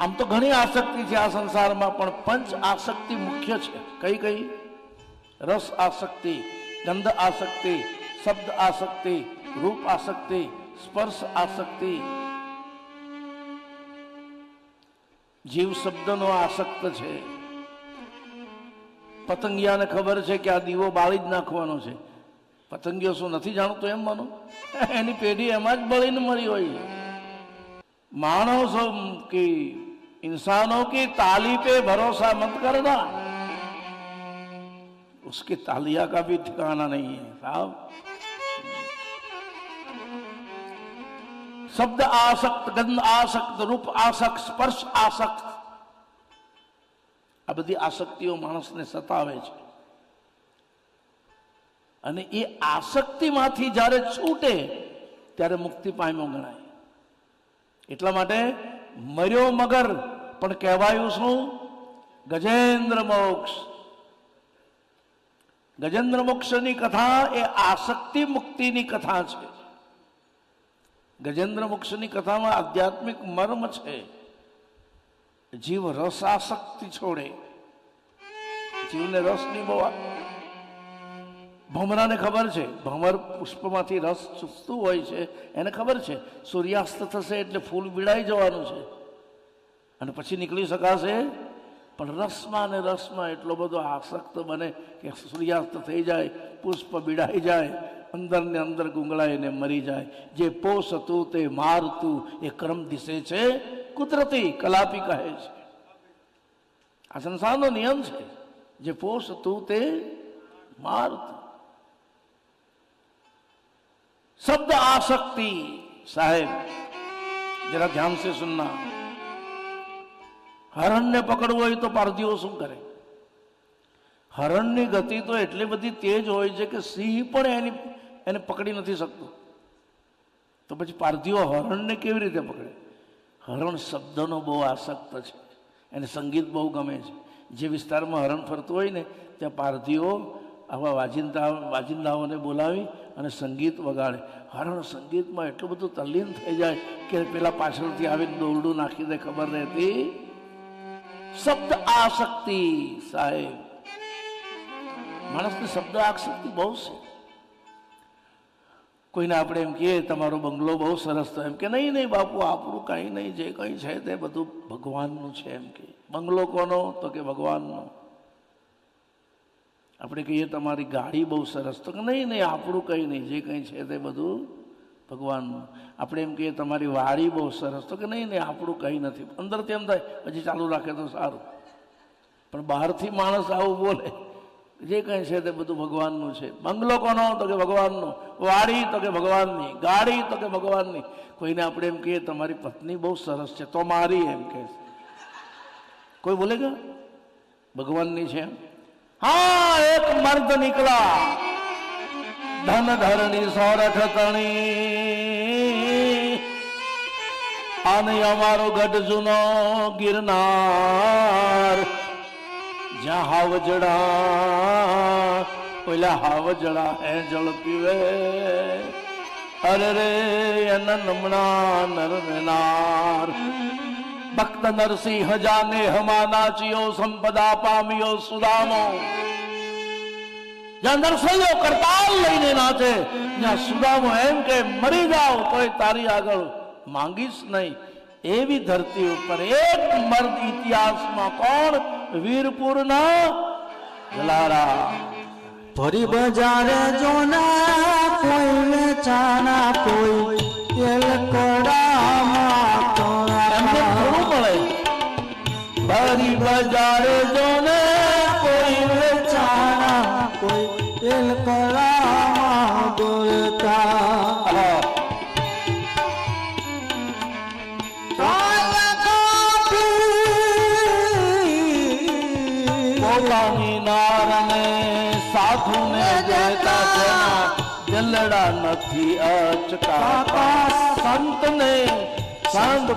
આમ તો ઘણી આસક્તિ છે આ સંસારમાં, પણ પંચ આસક્તિ મુખ્ય છે. કઈ કઈ? રસ આસક્તિ, ગંધ આસક્તિ, શબ્દ આસક્તિ, રૂપ આસક્તિ, સ્પર્શ આસક્તિ. જીવ શબ્દનો આસક્ત છે. પતંગિયાને ખબર છે કે આ દીવો બાળી જ નાખવાનો છે. પતંગિયો શું નથી જાણતો એમ માનો? એની પેઢી એમાં જ બળીને મળી હોય માણસો કે इंसानों की ताली पे भरोसा मत करना उसकी तालिया का भी ठिकाना नहीं है साहब शब्द आसक्त गंध आसक्त रूप आसक्त સ્પર્શ આસક્ત આ બધી આસક્તિઓ માણસને સતાવે છે અને એ આસક્તિમાંથી જ્યારે છૂટે ત્યારે મુક્તિ પામ્યો ગણાય એટલા માટે મર્યો મગર, પણ કહેવાયું શું? ગજેન્દ્ર મોક્ષ. ગજેન્દ્ર મોક્ષની કથા એ આસક્તિ મુક્તિની કથા છે. ગજેન્દ્ર મોક્ષની કથામાં આધ્યાત્મિક મર્મ છે. જીવ રસ આસક્તિ છોડે. જીવને રસની બહુ ભમરાને ખબર છે? ભમર પુષ્પમાંથી રસ ચૂસતું હોય છે, એને ખબર છે? સૂર્યાસ્ત થશે એટલે ફૂલ બીડાઈ જવાનું છે. અને પછી નીકળી શકાશે? પણ રસમાં અને રસમાં એટલો બધો આસક્ત બને કે સૂર્યાસ્ત થઈ જાય, પુષ્પ બીડાઈ જાય, અંદર ને અંદર ગુંગળાઈને મરી જાય. જે પોષતું તે મારતું એ ક્રમ દિશે છે કુદરતી, કલાપી કહે છે. આ સંસારનો નિયમ છે જે પોષતું તે મારતું शब्द आसक्ति साहेब जरा ध्यान से सुनना હરણને પકડવું હોય તો પારધીઓ શું કરે હરણની ગતિ તો એટલી બધી તેજ હોય છે કે સિંહ પણ એની એને પકડી નથી શકતો તો પછી પારધીઓ હરણને કેવી રીતે પકડે હરણ શબ્દનો બહુ આસક્ત છે એને સંગીત બહુ ગમે છે જે વિસ્તારમાં હરણ ફરતું હોય ને ત્યાં પારધીઓ આવા વાજિંદા વાજિંદાઓને બોલાવી અને સંગીત વગાડે. હરણ સંગીતમાં એટલું બધું તલ્લીન થઈ જાય કે પેલા પાછળથી આવીને દોરડું નાખી દે, ખબર રહેતી? શબ્દ આસક્તિ સાહેબ. માણસની શબ્દ આસક્તિ બહુ છે. કોઈને આપણે એમ કહીએ, તમારો બંગલો બહુ સરસ તો એમ કે, નહીં નહીં, બાપુ, આપણું કાંઈ નહીં, જે કંઈ છે તે બધું ભગવાનનું છે. એમ કે, બંગલો કોનો? તો કે, ભગવાનનો. આપણે કહીએ તમારી ગાડી બહુ સરસ. તો કે નહીં નહીં, આપણું કંઈ નહીં. જે કંઈ છે તે બધું ભગવાનનું આપણે એમ કહીએ તમારી વાડી બહુ સરસ. તો કે નહીં નહીં, આપણું કંઈ નથી. અંદરથી એમ થાય પછી ચાલુ રાખે તો સારું. પણ બહારથી માણસ આવું બોલે, જે કંઈ છે તે બધું ભગવાનનું છે. બંગલો કોનો? તો કે ભગવાનનો. વાડી તો કે ભગવાનની. ગાડી તો કે ભગવાનની. કોઈને આપણે એમ કહીએ, તમારી પત્ની બહુ સરસ છે. તો મારી એમ કહે કોઈ બોલે કે? ભગવાનની છે એમ? હા, એક મર્દ નીકળા ધન ધરણી સોરઠ તણી. અને અમારો ગઢ જૂનો ગિરનાર. જ્યાં હાવજડા પેલા હાવજડા હે જળ પીવે. અરે રે, એના નમણા નર નાર ભક્ત નરસિંહ જાને હમા નાચ્યો સંપદા પામ્યો સુદામો. જ્યાં નરસૈયો કરતાલ લઈને નાચે જ્યાં સુદામો એમ કે, મરી જાઓ, તોય તારી આગળ માંગીશ નહીં. એવી ધરતી ઉપર એક મર્દ ઇતિહાસમાં કોણ? વીરપુરના જલારા ભરી બજારે જોના કોઈ ચાના કોઈ જેના દિલડા નથી અચકાતા. સંતને સંત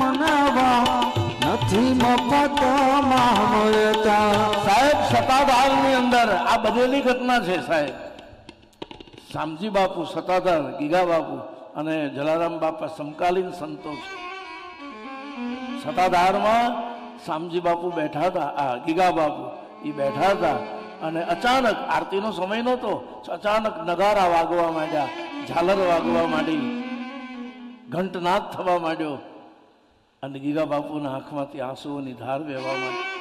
મનાવા નથી મફત મળતા સાહેબ સત્તાધારની અંદર આ બધેલી ઘટના છે સાહેબ. શામજી બાપુ સત્તાધાર ગીગા બાપુ અને જલારામ બાપા સમકાલીન સંતો છે. સતાધારમાં શામજી બાપુ બેઠા હતા, આ ગીગા બાપુ. એ બેઠા હતા અને અચાનક આરતીનો સમય નહોતો અચાનક નગારા વાગવા માંડ્યા, ઝાલર વાગવા માંડી, ઘંટનાદ થવા માંડ્યો અને ગીગા બાપુના આંખમાંથી આંસુઓની ધાર વહેવા માંડી.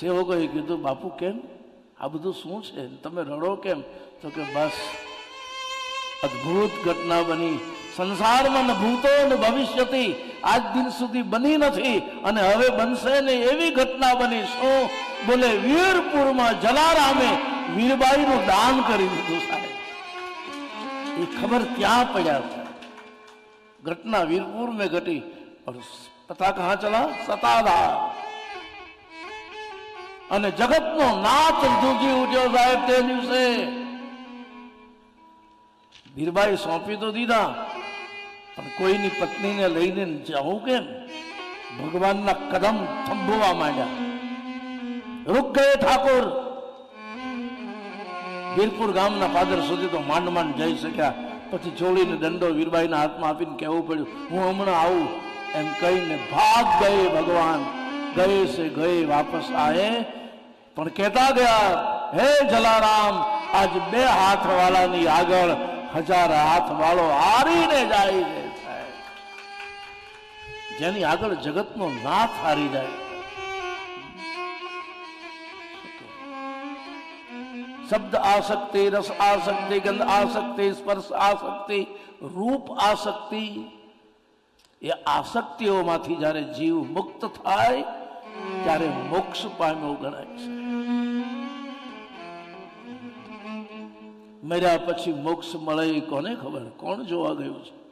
સેવકોએ કીધું, બાપુ, કેમ? આ બધું શું છે? તમે રડો કેમ? તો કે, બસ, અદ્ભુત ઘટના બની. સંસારમાં ભૂતો ભવિષ્યથી આજ દિન સુધી બની નથી અને હવે બનશે ને એવી ઘટના બની શું? બોલે, વીરપુરમાં જલારામે વીરબાઈનું દાન કરી દીધું સાહેબ. એ ખબર ક્યાં પડ્યા? ઘટના વીરપુર મેં ઘટી. પણ પતા કહા ચલા, સતાધાર. અને જગતનો નાથ જુજી ઉઠ્યો સાહેબ તે દિવસે. વીરબાઈ સોંપી તો દીધા. પણ કોઈની પત્નીને લઈને જવું કેમ? ભગવાનના કદમ થંભવા માંડ્યા. રૂક ગયે ઠાકોર. વીરપુર ગામના પાદર સુધી તો માંડ માંડ જઈ શક્યા. પછી ચોળીને દંડો વીરબાઈના હાથમાં આપીને કહેવું પડ્યું, હું હમણાં આવું. એમ કહીને ભાગ ગયે ભગવાન. ગયે છે ગયે વાપસ આયે. પણ કહેતા ગયા, હે જલારામ, આજ બે હાથ વાળાની આગળ હજાર હાથ વાળો હારીને જાય છે. જેની આગળ જગતનો નાથ હારી જાય. શબ્દ આસક્તિ, રસ આસક્તિ, ગંધ આસક્તિ, સ્પર્શ આસક્તિ, રૂપ આસક્તિ, એ આસક્તિઓમાંથી જ્યારે જીવ મુક્ત થાય, ત્યારે મોક્ષ પામ્યો ગણાય છે. મર્યા પછી મોક્ષ મળે કોને ખબર? કોણ જોવા ગયું છે?